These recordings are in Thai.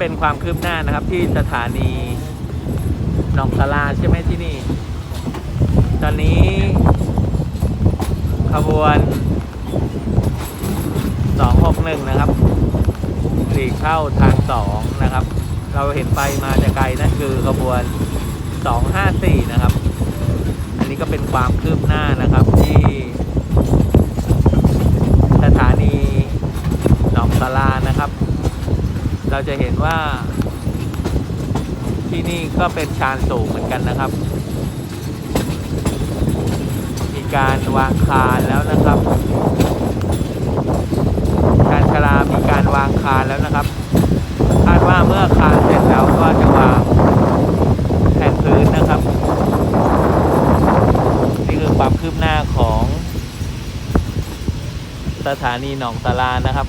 เป็นความคืบหน้านะครับที่สถานีหนองสลาใช่ไหมที่นี่ ตอนนี้ ขบวน 261 นะครับหลีกเข้าทาง 2 นะครับ เราเห็นไปมาจะไกลนั่นคือขบวน 254 นะครับ อันนี้ก็เป็นความคืบหน้านะครับที่ สถานีหนองสลานะครับ เราจะเห็นว่า ที่นี่ก็เป็นชานสูงเหมือนกันนะครับ มีการวางคานแล้วนะครับ ชานชลามีการวางคานแล้วนะครับ คาดว่าเมื่อคานเสร็จแล้วก็จะวางแผ่นพื้นนะครับ นี่คือความคืบหน้าของสถานีหนองสลานะครับ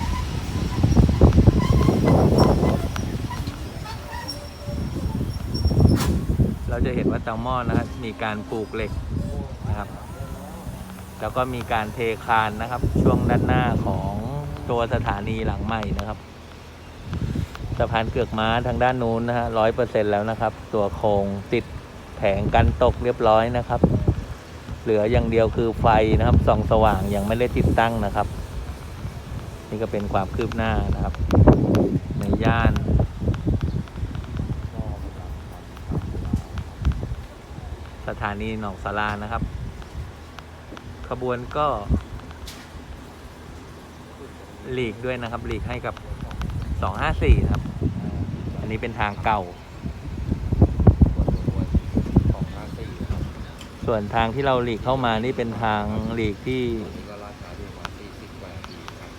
เราจะเห็นว่าเตาหม้อนะครับมีการปลูกเหล็กนะครับ แล้วก็มีการเทคานนะครับ ช่วงด้านหน้าของตัวสถานีหลังใหม่นะครับสะพานเกือกม้าทางด้านนู้นนะฮะร้อยเปอร์เซ็นแล้วนะครับ ตัวโครงติดแผงกันตกเรียบร้อยนะครับ เหลืออย่างเดียวคือไฟนะครับส่องสว่างยังไม่ได้ติดตั้งนะครับ นี่ก็เป็นความคืบหน้านะครับ ในย่าน สถานีหนองสารานะครับ ขบวนก็ หลีกด้วยนะครับ หลีกให้กับ 254นะครับ อันนี้เป็นทางเก่าของห้าสี่นะครับส่วนทางที่เราหลีกเข้ามานี่เป็นทางหลีกที่อันนี้ก็ราคาอยู่ประมาณสี่สิบกว่านาทีครับ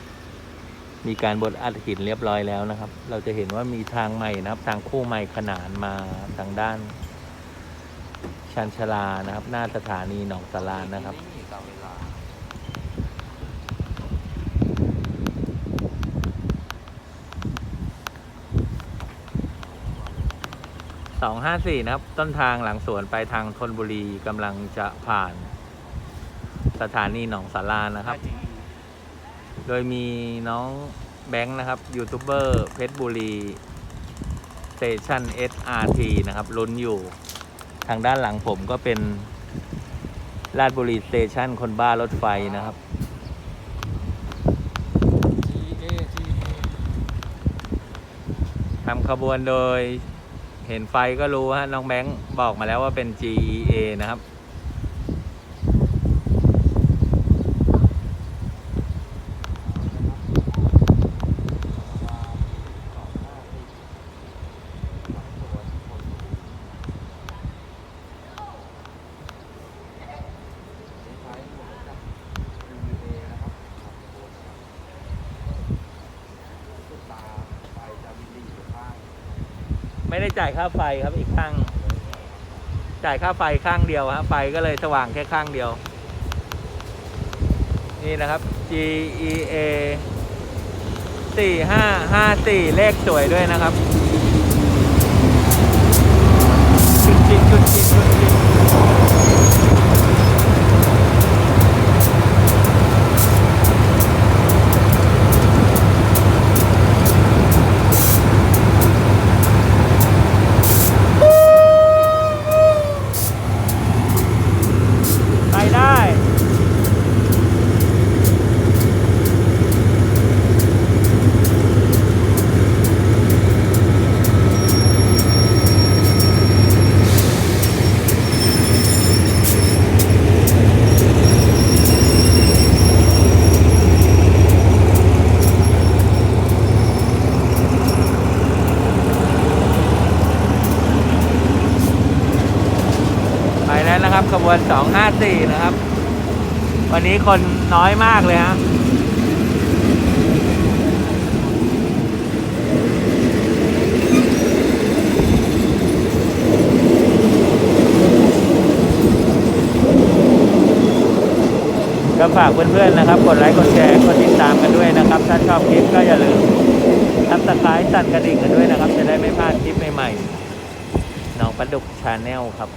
มีการบดอัดหินเรียบร้อยแล้วนะครับ เราจะเห็นว่ามีทางใหม่นะครับ ทางคู่ใหม่ขนานมาทางด้าน ชันชลานะครับ หน้าสถานีหนองสารานนะครับไม่มีตามเวลา254นะครับ ต้นทางหลังสวนไปทางธนบุรีกำลังจะผ่าน สถานีหนองสารานะครับ โดยมีน้องแบงค์นะครับ ยูทูบเบอร์เพชรบุรี สเตชัน SRT นะครับลุ้นอยู่ ทางด้านหลังผมก็เป็นลาดบุรีสเตชันคนบ้ารถไฟนะครับ ทำขบวนโดยเห็นไฟก็รู้ฮะน้องแบงค์บอกมาแล้วว่าเป็น GEA นะครับ ไม่ได้จ่ายค่าไฟครับอีกข้าง จ่ายค่าไฟข้างเดียวฮะไฟก็เลยสว่างแค่ข้างเดียว นี่นะครับ G E A สี่ห้าห้าสี่เลขสวยด้วยนะครับจุดจริงจุดจริงจุดจริ นะครับขบวน 254 นะครับ วันนี้คนน้อยมากเลยฮะก็ฝากเพื่อนๆนะครับ กดไลค์ กดแชร์ กดติดตามกันด้วยนะครับ ถ้าชอบคลิปก็อย่าลืมทับสไครต์สั่นกระดิ่งกันด้วยนะครับ จะได้ไม่พลาดคลิปใหม่ๆน้องประดุกชาแนลครับ